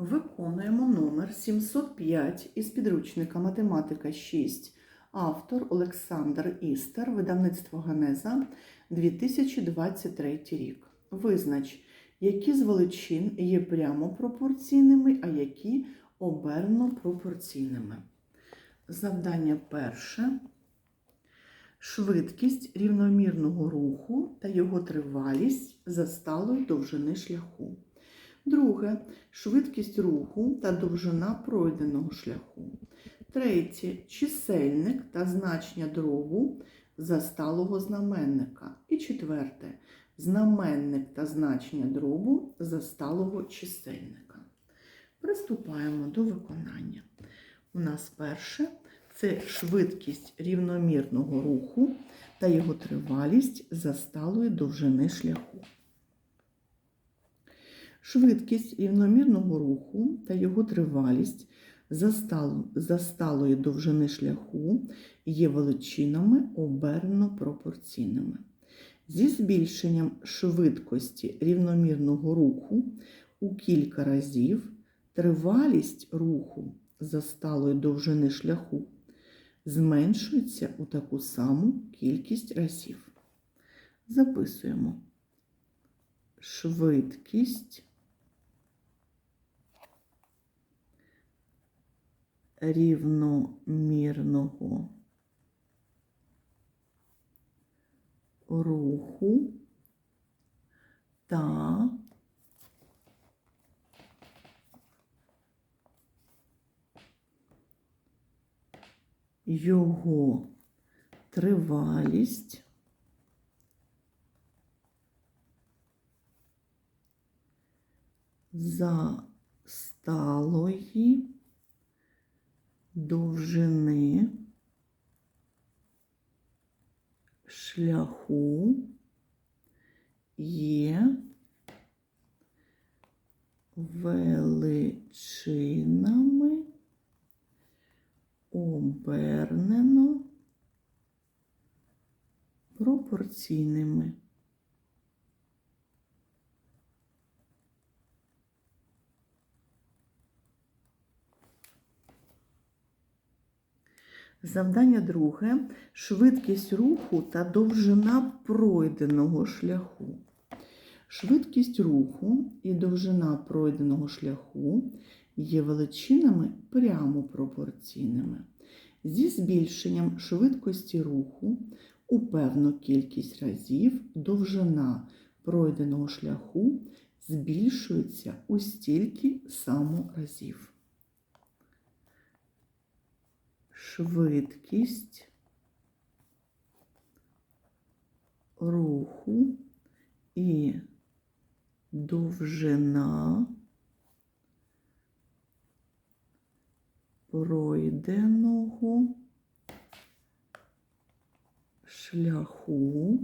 Виконуємо номер 705 із підручника Математика 6, автор Олександр Істер, видавництво Генеза, 2023 рік. Визнач, які з величин є прямо пропорційними, а які оберно пропорційними. Завдання перше. Швидкість рівномірного руху та його тривалість за сталої довжини шляху. Друге швидкість руху та довжина пройденого шляху. Третє чисельник та значення дробу засталого знаменника. І четверте знаменник та значення дробу засталого чисельника. Приступаємо до виконання. У нас перше це швидкість рівномірного руху та його тривалість засталої довжини шляху. Швидкість рівномірного руху та його тривалість за сталої довжини шляху є величинами обернено пропорційними. Зі збільшенням швидкості рівномірного руху у кілька разів тривалість руху за сталої довжини шляху зменшується у таку саму кількість разів. Записуємо швидкість рівномірного руху та його тривалість за сталої довжини шляху є величинами обернено пропорційними. Завдання друге швидкість руху та довжина пройденого шляху. Швидкість руху і довжина пройденого шляху є величинами прямо пропорційними. Зі збільшенням швидкості руху у певну кількість разів довжина пройденого шляху збільшується у стільки само разів. Швидкість руху і довжина пройденого шляху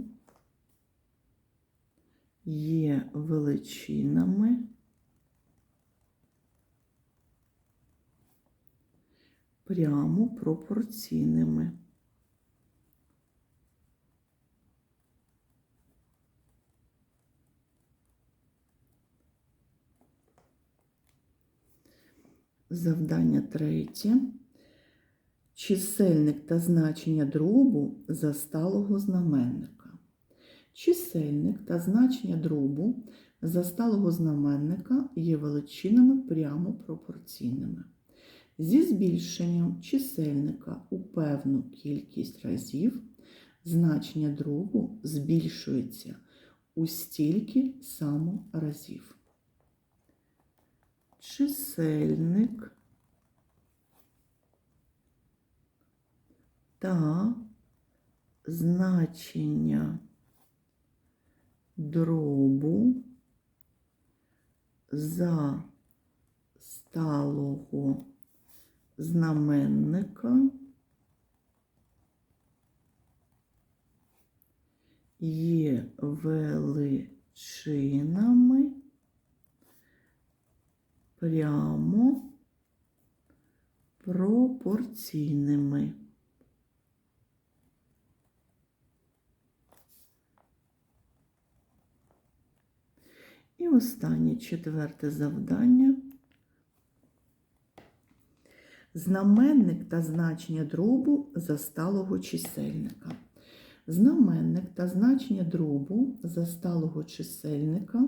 є величинами прямо пропорційними. Завдання третє. Чисельник та значення дробу за сталого знаменника. Чисельник та значення дробу за сталого знаменника є величинами прямо пропорційними. Зі збільшенням чисельника у певну кількість разів значення дробу збільшується у стільки само разів. Чисельник та значення дробу за сталого знаменника. Є величинами. Прямо пропорційними. І останнє четверте завдання Знаменник та значення дробу засталого чисельника. Знаменник та значення дробу засталого чисельника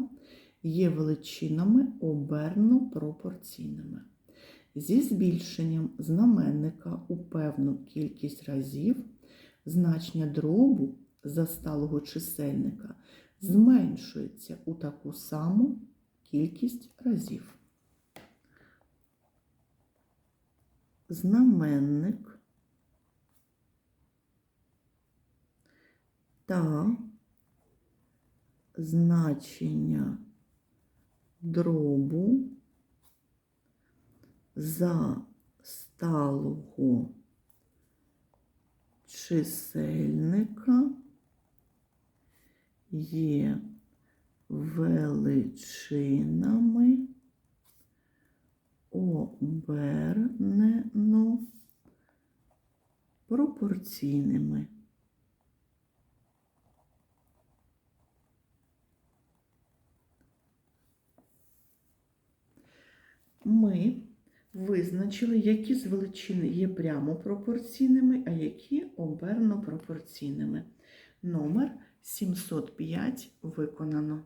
є величинами оберно пропорційними. Зі збільшенням знаменника у певну кількість разів значення дробу засталого чисельника зменшується у таку саму кількість разів. Знаменник. Та значення дробу за сталого чисельника є величинами обернено пропорційними. Ми визначили, які з величин є прямо пропорційними, а які оберно пропорційними. Номер 705 виконано.